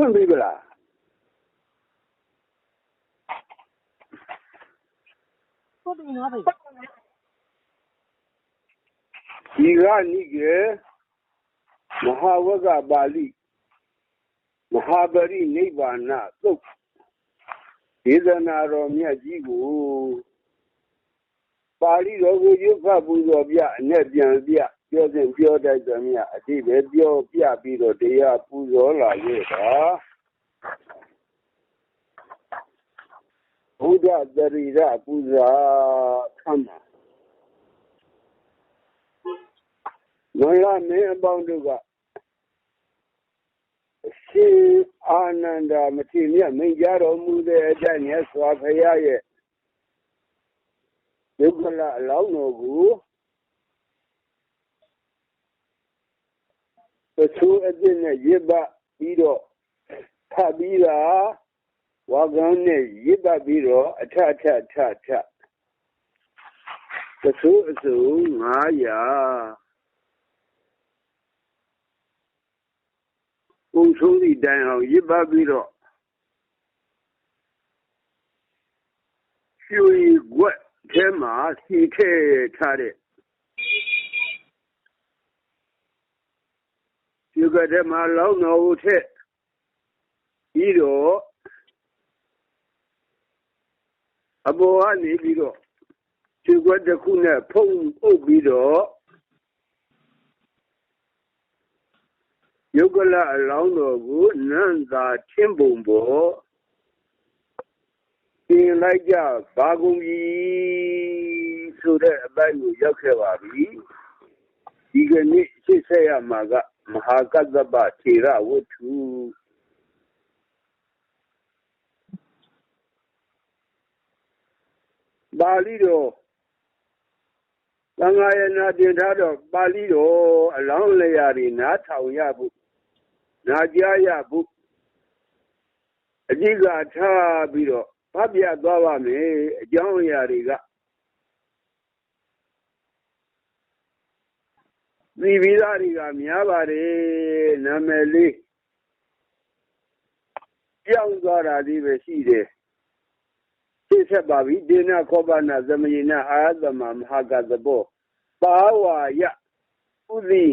ဖွင့်ပေးပလားဟုတ်တယ်နော်ဗျာဒီကနိကေမဟာဝကပါဠိမဟာပရိနိဗ္ဗာန်သုတ်ဒေသနာတော်မြတ်ကြီးကိုပါဠိတော်ကိုရုပ်ဖတ်ပူဇော်ပြအနဲ့ပြန်ပြ ပြောစဉ်ပြောတတ်သမျှအတိပဲပြောပြပြီးတော့တရားပူဇော်လာရဲ့တာဘုရားတရိရပူဇာခမ်းပါမရမင်းအပေါင်းတို့ကအရှင်အာနန္ဒာမထေရမြတ်ကြတော်မူတဲ့အတိုင်းနဲ့စွာဖရာရဲ့ဒုက္ခလအလောင်းတော်ကို သသူအစ်စ်နဲ့ရစ်ပပြီးတော့ထပ်ပြီးတာဝါကန်းနဲ့ရစ်ပပြီးတော့အထထထထသသူအစု900ပုံဆုံးသည့်တိုင်အောင်ရစ်ပတ်ပြီးတော့ရွှေကွက်ထဲမှာစီထည့်ထားတဲ့ ရွှေကွက်ထဲမှာလောင်းတော်ကိုထည့်ပြီးတော့အပေါ်ကနေပြီးတော့ရွှေကွက်တစ်ခုနဲ့ဖုံးအုပ်ပြီးတော့ယုတ်ကလအလောင်းတော်ကိုနန္တာချင်းပုံပေါ်ပြင်လိုက်ကြဘာကုန်ကြီးဆိုတဲ့အပိုင်းကိုရောက်ခဲ့ပါပြီဒီကနေ့ရှင်း ဆက်ရမှာကမဟာကတ္တပထေရဝတ္ထုပါဠိတော်သံဃာယနာတင်ထားတော့ပါဠိတော်အလောင်းလျာတွေနားထောင်ရဖို့နာကြားရဖို့အကြည့်ကထားပြီးတော့ဖတ်ပြသွားပါမယ်အကြောင်းအရာတွေက ဒီဗီဇတွေကများပါတယ်နာမည်လေးပြောင်းသွားတာလေးပဲရှိတယ်သိဆက်ပါပြီဒေနခောပနာသမယေနအာသမမဟာကသဘောပါဝါယဥဒိ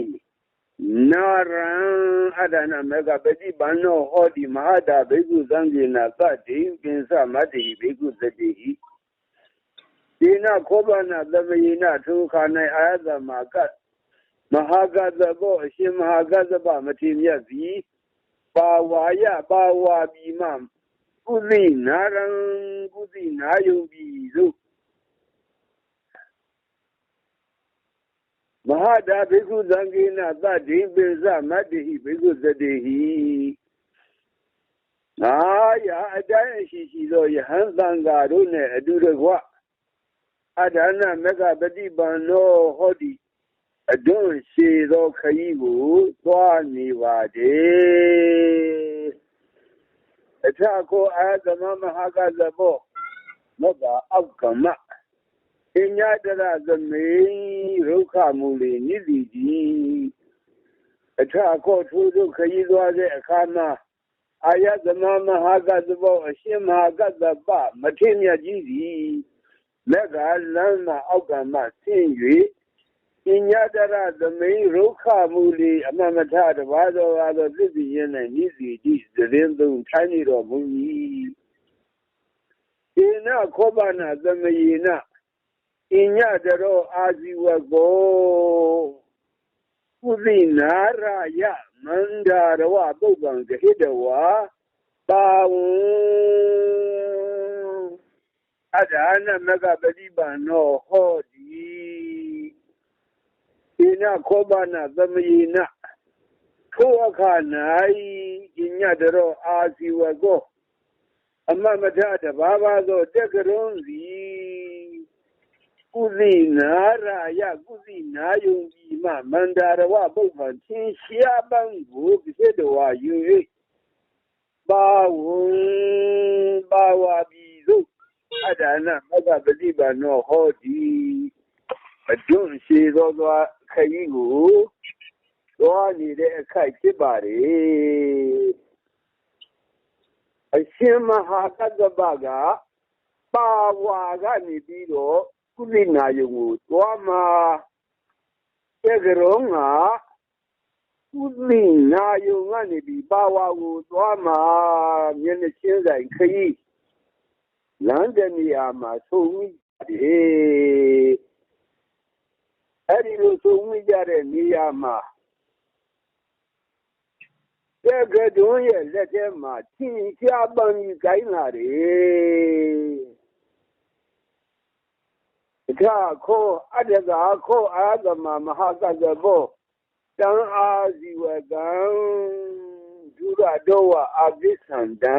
နာရံအဒနာမေကပတိပန္နောဟောတိမဟာတာဘေကုသံဃေနသတိပင်စမတ္တိဘေကုသတိဟိဒေနခောပနာသမယေနထုခာ၌အာသမကမဟာကသဘောအရှင်မဟာကသဗမထေမြတ် mahagazabo shi mahagazaba matim ya bi ba wa ya ba wa bi mam. Guzi na ran guzi na yau bi zo mahada bai zo zange na za da yi za ma da yi bai zo za da yi na ya adayan shi shi zo ya han zangaro ne a dure kwa adana mega badi ban no hodi အတူတကွအဒါနမကပฏิပန္နောဟောတိအတွန်းရှိသောခရီးကိုသွားနေပါတဲ့အထကိုအာသမမဟာကသဘောမောကအောက်ကမအညတရသမေရုခမူလီနိတိကြီးအထကိုထိုးတို့ခရီးသွားတဲ့အခါမှာအာယသမမဟာကသဘောအရှင်မဟာကသပမထေမြတ်ကြီးသည်လက်ကလမ်းမှာအောက်ကမှဆင်း၍ ပညာတရသမိန်ရုခမူလီအမမထတဘာသောဘာသောသစ္စီရင်၌နိစီတိသတင်းသုံးထိုင်းနေတော်မူ၏ေနခောပနာသမယေနအညတရောအာဇီဝကောကုသိနာရယမန္ဒာရဝပုပ္ပံဂဟိတဝါပါဝအဒါနမကပฏิပန္နောဟောတိေ ina ko na zama yi na kowa na yi inya da ro a siwa go. Amma mata da baba zo daga ron zi. Na raya kuzi na yungi ma mandara wa bukancin shiya bango bise da wayoyi ba wun ba wa bizo adana maza ba na hodi ပံသင်ရှားပန်းကိုပြည့်တော်ဝယူ၍ပါဝံပါဝါပြီသို့အဒါနမကပฏิပန္နောဟောတိအကျွန်းရှိသောသောခရီးကိုသွားနေတဲ့အခိုက်ဖြစ်ပါလေအရှင်မဟာကတ္တပကပါဝါကနေပြီးတော့ကုလိနာယုံကိုသွားမှာတကရောငါကုလိနာယုံကနေပြီးပါဝါကိုသွားမှာမျက်နှာချင်းဆိုင်ခရီးလမ်းတနေရာမှာသုံးမိတယ် အဲ့ဒီလိုသုံးမိကြတဲ့နေရာမှာတကတွန်းရဲ့လက်ထဲမှာချင်းချပန်းကြီးကိုင်းလာတယ်တခါခောအတ္တကခောအာသမမဟာကတ္တဘောတံအာဇီဝကံဒုရတောဝအဘိသန္တံ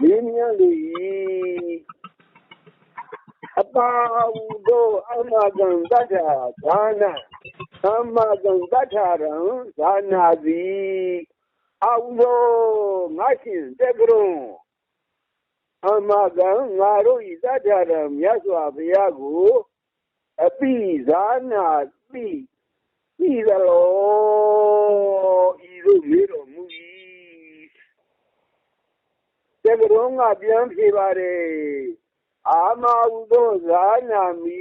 Million league. Abahudo amagangada dana. Amagangada ran dana zi. Audo ngakin degro. Amagang ngaro izadaram yaswa. Api zana bi. Bi zalo. Mero mugi. တ္တသာခောအတ္တသာဤဝမြင်လေသည်ဒီဇဝါမြင်သည်ရှိတံအာဇီဝကံထိုးတဲ့ကဲတော့ကိုဧတံဤစကားကိုဝေါ်စမြင်မြင်လေအပါဝုသောအမဂံတတ္ထာဇာနာသမ္မာဂံတတ္ထာရံဇာနာတိအဝုသောငါရှင်တက်ကရုံအမဂံငါတို့ဤတတ္ထာရံမြတ်စွာဘုရားကိုအပိဇာနာပိဤသလောဤသို့မေးတော်မူ၏တက်ကရုံကပြန်ဖြေပါတယ်အာမဟုသောဇာနာမိ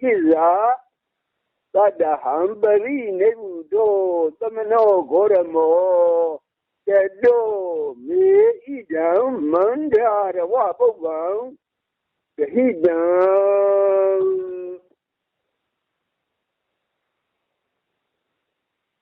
ကိဇာသတ္တဟံပရိနေဟုသောသမနောဂောရမောတတောမေဣဒံမန္ဒရဝပုဗ္ဗံဂဟိတံ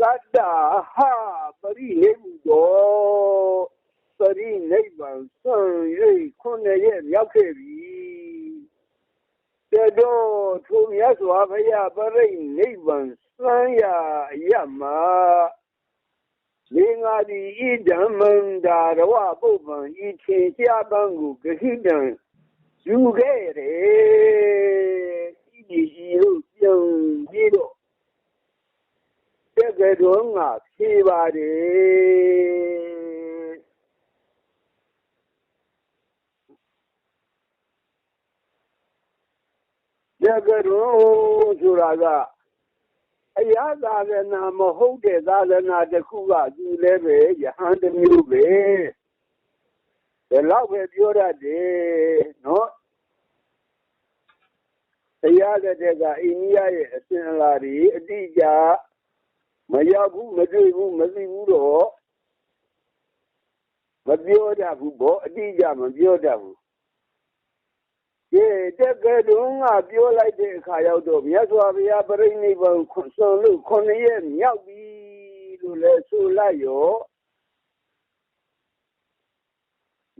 သတ္တဟာပရိနေမှုတော်ပရိနိဗ္ဗာန်ဆံ၍ခုနှစ်ရက်မြောက်ခဲ့ပြီတတော်ထိုမြတ်စွာဘုရားပရိနိဗ္ဗာန်ဆံရအယမလေငါသည်ဤဓမ္မန္တာရဝပုဗ္ဗံဤထင်ရှားပန်းကိုဂဟိတံယူခဲ့တယ်ဤဒီဤလို့ပြုံပြီးတော့ တကယ်တော့ငါဖြေပါတယ်တကရောဆိုတာကအရာသာသနာမဟုတ်တဲ့သာသနာတစ်ခုကသူလည်းပဲယဟန်တစ်မျိုးပဲဒီလောက်ပဲပြောတတ်တယ်နော်တရားတဲ့ကအိန္ဒိယရဲ့အစဉ်အလာတွေအတိအကျ မရောက်ဘူးမတွေ့ဘူးမသိဘူးတော့မပြောတတ်ဘူးဘောအတိအကျမပြောတတ်ဘူးဒီတက်ကတုံးကပြောလိုက်တဲ့အခါရောက်တော့မြတ်စွာဘုရားပြိဋိဘံခွန်ဆုံးလို့ခုနှစ်ရက်မြောက်ပြီလို့လဲဆိုလိုက်ရော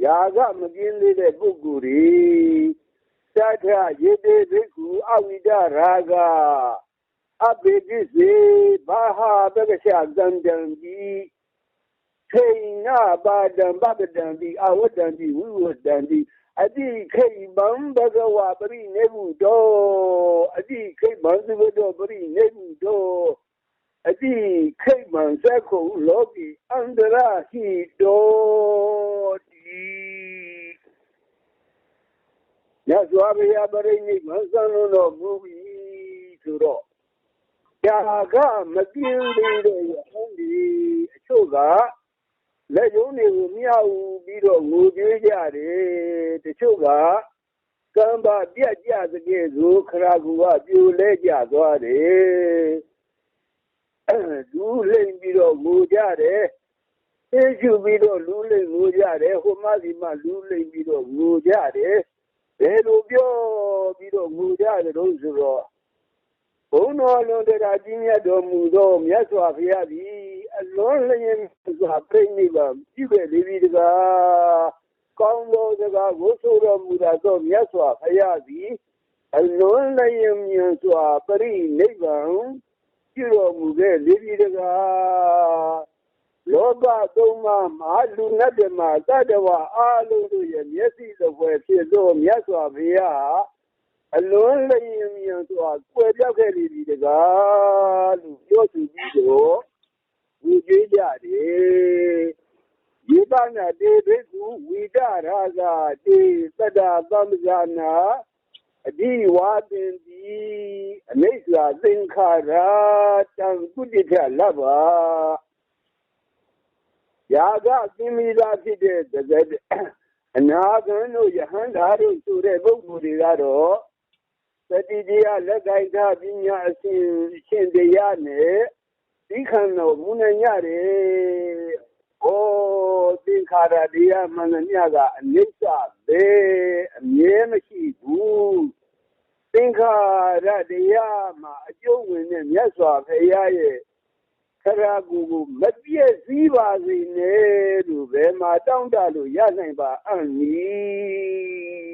ယာကမကင်းသေးတဲ့ပုဂ္ဂိုလ်တွေတထရေတေဘိက္ခုအဝိဒရာဂ abedizi baha bega se agdan dandi kenya ba dan ba dandi awo dandi wiwo dandi. Adi kai ban baga wa bari ne do adi kai ban zuba do bari ne do adi kai ban sa ko andara hi do di. Ya zuwa ya bare ni ban no bu yi to တိခိမံသက္ခုလောကီအန္တရာဟိတောတိညဇွာဘယပရိနိမသံလို့မူပြီးဆိုတော့ယာကမပြင်းသေးတဲ့ယဟန်ဒီအချို့ကလက်ယုံတွေကိုမြောက်ပြီးတော့ငိုကြွေးကြတယ်တချို့ကကံပါပြတ်ကြသကဲ့သို့ခရာကူကပြိုလဲကြသွားတယ်လူလပြီးတော့ငိုကြတယ်သိရှုပြီးတော့လူလိမ်ငိုကြတယ်ဟိုမစီမလူလိမ်ပြီးတော့ငိုကြတယ်ဘယ်လိုပြောပြီးတော့ငိုကြတယ်လို့ဆိုတော့ ဘုံတော်လွန်တရားကြီးမြတ်တော်မူသောမြတ်စွာဘုရားသည်အလွန်လျင်စွာပြိဋိဘံပြုခဲ့လေပြီတကားကောင်းသောစကားကိုဆိုတော်မူသောမြတ်စွာဘုရားသည်အလွန်လျင်မြန်စွာပြိဋိဘံပြုတော်မူခဲ့လေပြီတကားလောကသုံးပါးမှာလူနတ်တွေမှာတတ္တဝအလုံးတို့ရဲ့မျက်စိတစ်ပွဲဖြစ်သောမြတ်စွာဘုရား အလွန်လျင်မြန်စွာကွယ်ပြောက်ခဲ့လေပြီတကားလို့ပြောဆိုပြီးတော့ဝီကြွေးကြတယ်ဒီပါဏတေဘိကုဝိဒရာဇာတေသတ္တသမ္ဇာနာအဒီဝါတင်ဒီအနိစ္စသင်္ခါရတံကုတိထလဘယာကသင်္မိသာဖြစ်တဲ့တကယ်အနာဂံတို့ယဟန္တာတို့ဆိုတဲ့ပုဂ္ဂိုလ်တွေကတော့ သတိတရားလက်ကိုက်တာပညာအရှင်ရှင်တရားနဲ့ဒီခံတော်မူနိုင်ရတယ်။ဩသင်္ခါရတရားမှန်သမျှကအနိစ္စပဲအမြဲမရှိဘူး။သင်္ခါရတရားမှာအကျုံးဝင်တဲ့မြတ်စွာဘုရားရဲ့ခရာကူကိုမပြည့်စည်းပါစေနဲ့လို့ဘယ်မှာတောင်းတလို့ရနိုင်ပါအံ့နီ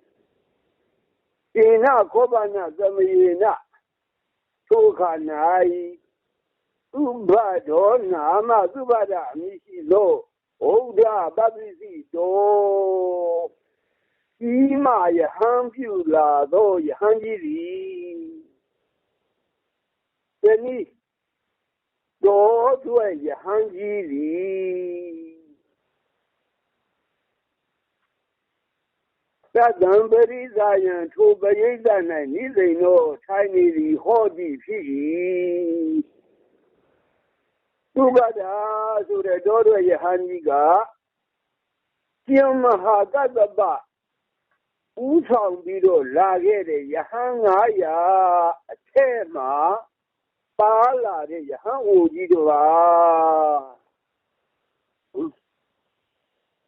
ရှင်နာခောပနသမယေနသိုခာ၌ဥပဒောနာမသုဘဒအမိရှိသောဘုရားပပစ္စည်းတော်ဤမယဟံပြုလာသောယဟန်ကြီးသည်တနည်းတော်ด้วยယဟန်ကြီးသည် သတ္တံပရိဇာယံထိုပရိသ၌နိသိဏောထိုင်နေသည်ဟောသည်ဖြစ်၏သူပဒါဆိုတဲ့တော်တို့ယဟန်ကြီးကကျင်းမဟာကတ္တပဥဆောင်ပြီးတော့လာခဲ့တဲ့ယဟန်900အထက်မှာပါလာတဲ့ယဟန်အိုကြီးတို့ပါ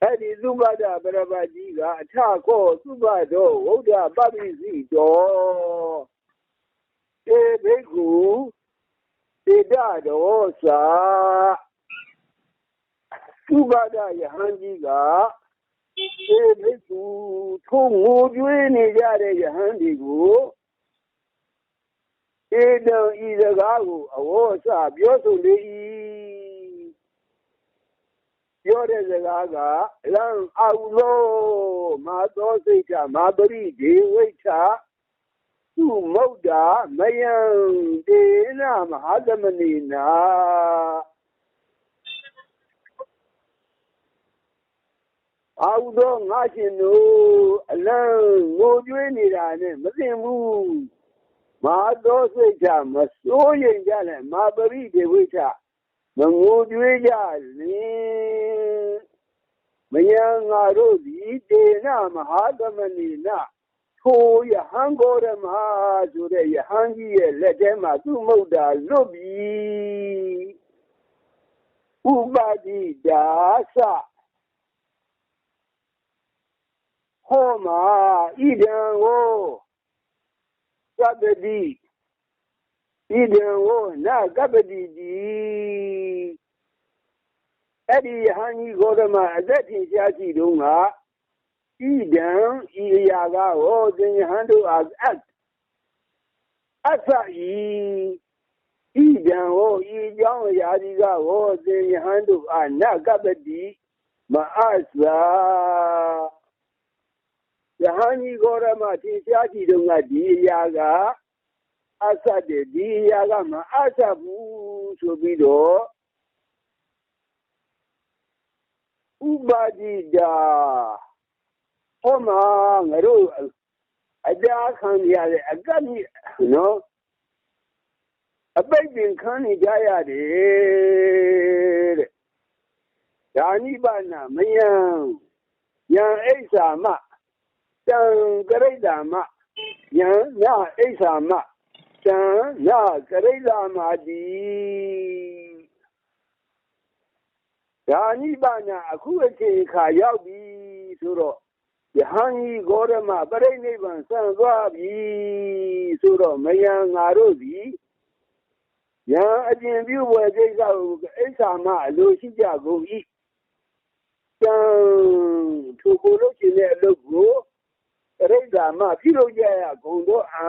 အဲ့ဒီသုဘဒပရပကြီးကအထခောသုဘဒောဝုဒ္ဓပပိစီတော်တေဘိက္ခုတေတတော်သာသုဘဒယဟန်ကြီးကတေဘိက္ခုထုံငိုကြွေးနေကြတဲ့ယဟန်ဒီကိုဧတံဤစကားကိုအဝေါ်စပြောဆိုလေ၏ ပြောတဲ့စကားကလံအာဟုသောမာသောစိတ်ကမာပရိဒေဝိဋ္ဌသူမုဒ္ဒမယံဒေနမဟာသမဏိနာအာဟုသောငါရှင်တို့အလံငိုကြွေးနေတာနဲ့မသိဘူးမာသောစိတ်ချမစိုးရင်ကြနဲ့မာပရိဒေဝိချ မငိုကြွေးကြလင်မယံငါတို့သည်ဒေနမဟာသမဏိနထိုယဟန်ကိုရမဆိုတဲ့ယဟန်ကြီးရဲ့လက်ထဲမှာသူ့မုတ်တာလွတ်ပြီဥပတိဒါသဟောမှာဣဒံကိုကပ္ပတိဣဒံဝနာကပ္ပတိတိအဲ့ဒီယဟန်ကြီးဂေါတမအသက်ထင်ရှားရှိတုန်းကဣဒံဤရာကဟောသင်ယဟန်တို့ idenwo na gabadidi edi hanyi godama zeti siasi dunga idan iyaga wo zin hando as at. Asa yi idan wo ijan yadi ga wo zin hando a na gabadi ma asa ya hanyi godama ti siasi dunga di iyaga အရာကအဆက်တယ်ဒီအရာကမအဆက်ဘူးဆိုပြီးတော့ဥပါတိတာဟောမှာငါတို့အကြခံရတဲ့အကန့်ကြီးနော်အပိတ်ပင်ခံနေကြရတယ်တဲ့ဒါနိဗ္ဗာန်မယံယံအိဆာမတံကရိတ္တာမယံညအိဆာမ တံညကရိတ္တာမတိဒါနိဗ္ဗာန်အခုအချိန်ခါရောက်ပြီဆိုတော့ယဟန်ကြီးဂေါရမပရိနိဗ္ဗာန်ဆံသွားပြီဆိုတော့မယံငါတို့သည်ယံအကျင်ပြုဝယ်ကိစ္စကိုအိဆာမအလိုရှိကြကုန်၏တံထိုကိုလို့ရှိတဲ့အလုပ်ကိုရိတ်တာမှပြုလုပ်ကြရကုန်တော့အာ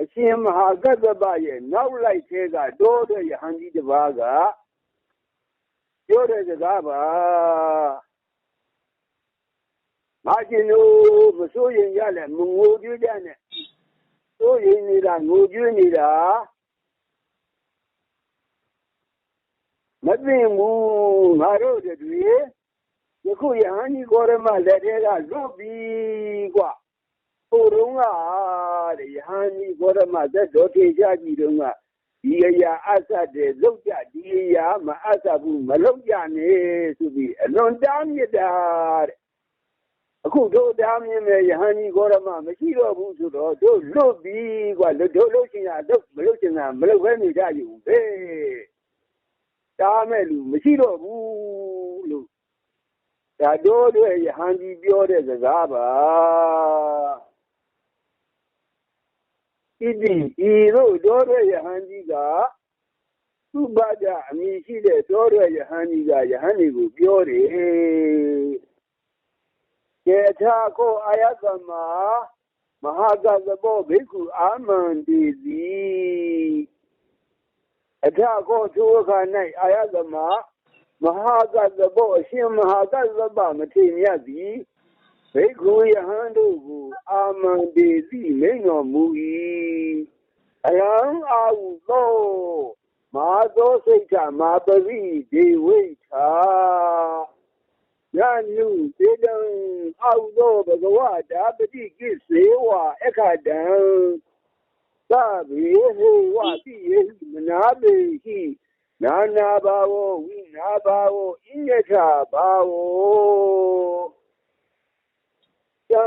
အရှင်မဟာကတ္တပရဲ့နောက်လိုက်သေးကတောတဲ့ယဟန်ကြီးတစ်ပါးကပြောတဲ့စကားပါငါကျင်တို့မစိုးရင်ရလဲမငိုကြွကြနဲ့စိုးရင်နေတာငိုကြွနေတာမသိဘူးငါတို့တွေယခုယဟန်ကြီးကောရမလက်ထဲကလွတ်ပြီကွာ ဟိုတုန်းကတဲ့ယဟန်ကြီးကောရမသက်တော်ထေချကြီးတုန်းကဒီအရာအဆတ်တဲ့လောက်ကြဒီအရာမအဆတ်ဘူးမလောက်ကြနဲ့ဆိုပြီးအလွန်တားမြစ်တာတဲ့အခုတို့တားမြင်မဲ့ယဟန်ကြီးကောရမမရှိတော့ဘူးဆိုတော့တို့လွတ်ပြီကွာတို့လို့ချင်တာတို့မလို့ချင်တာမလို့ပဲနေကြယူပဲတားမဲ့လူမရှိတော့ဘူးလို့ဒါတို့တွေယဟန်ကြီးပြောတဲ့စကားပါ ဣတိဤတို့တို့တွေယဟန်ကြီးကသူ့ဘာကြအမိရှိတဲ့တို့တွေယဟန်ကြီးကယဟန်ကြီးကိုပြောတယ်ကေထာကိုအာယသမမဟာကသဘောဘိက္ခုအာမန္တိစီအထကောသုခ၌အာယသမမဟာကသဘောအရှင်မဟာကသဗမထေမြတ်သည် ဘိက္ခုယဟန်တို့ကိုအာမန္တေသိမိန်တော်မူ၏အယံအာဟုသောမာသောစိတ်ချမာပရိဒေဝိထာယနုသေတံအာဟုသောဘဂဝတာပတိကိစေဝအခဒံသဗေဟေဝတိယေမနာပေဟိနာနာဘာဝဝိနာဘာဝဣညထဘာဝ တံ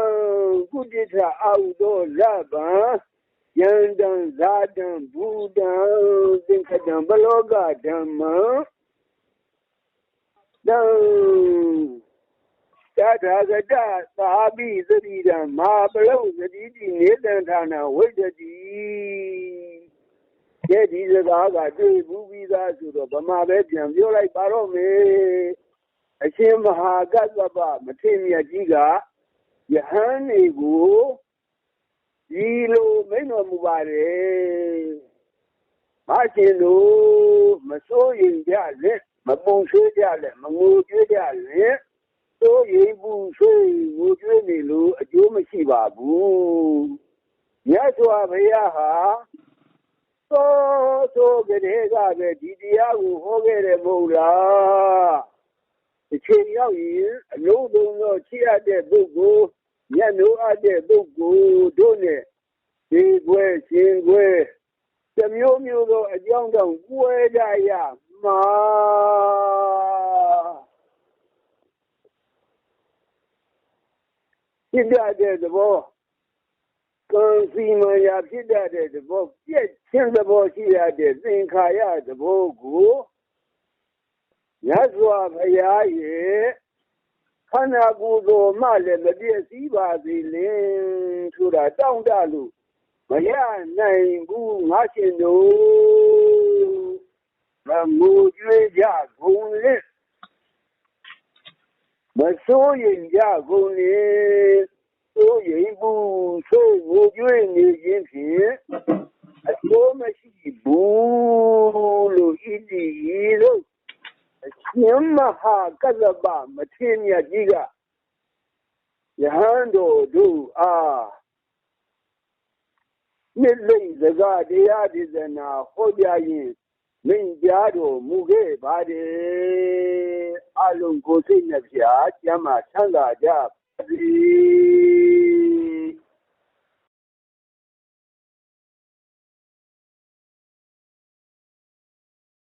ကုတိထအာဟုသောလဗံယန္တံဇာတံဘူတံသင်္ခတံဘလောကဓမ္မံတံတထာဂတသာပိသတိတံမာပလုံသတိတိနေတံဌာနဝိတ္တိကဲဒီစကားကတွေ့ဘူးပြီးသားဆိုတော့ဗမာပဲပြန်ပြောလိုက်ပါတော့မယ်အရှင်မဟာကတ္တပမထေရမြတ်ကြီးက ယဟန်တွေကိုဒီလိုမိန့်တော်မူပါတယ်မရှင်တို့မစိုးရင်ကြလက်မပုံဆွေးကြလက်မငိုကြွေးကြလက်စိုးရင်ဘူးဆွေးငိုကြွေးနေလို့အကျိုးမရှိပါဘူးမြတ်စွာဘုရားဟာသောသောကလေးကပဲဒီတရားကိုဟောခဲ့တယ်မဟုတ်လား အချိန်ရောက်ရင်အလုံးစုံသောချစ်ရတဲ့ပုဂ္ဂိုလ်ညနိုးအပ်တဲ့ပုဂ္ဂိုလ်တို့နဲ့ဒီကွယ်ရှင်ကွယ်တမျိုးမျိုးသောအကြောင်းကြောင့်ကွဲကြရမှာဖြစ်တဲ့သဘောကံစီမရာဖြစ်တဲ့သဘောပြည့်ချင်းသဘောရှိရတဲ့သင်္ခါရသဘောကို ရသော်ဘုရားရဲ့ခန္ဓာကိုယ်တော်မှလည်းမပြည့်စည်ပါစေလေဆိုတာတောင်းတလို့မရနိုင်ဘူးငါရှင်တို့မမူကျွေးကြဂုံလက်စိုးရင်ကြကုန်လေစိုးရင်ဘူးဆိုးငိုကြွေးနေခြင်းဖြင့်အစိုးမရှိဘူးလို့ဣတိလို့အ ရှင်မဟာကဇ္ဇပမထေရမြတ်ကြီးကယဟန်တော်တို့အားမြစ်လိမ့်စကားတရားဒေသနာဟောကြားရင်မိန်ကြားတော်မူခဲ့ပါတယ်အလုံးကိုယ်စိတ်နှပြကျမ်းမာချမ်းသာကြပါစေ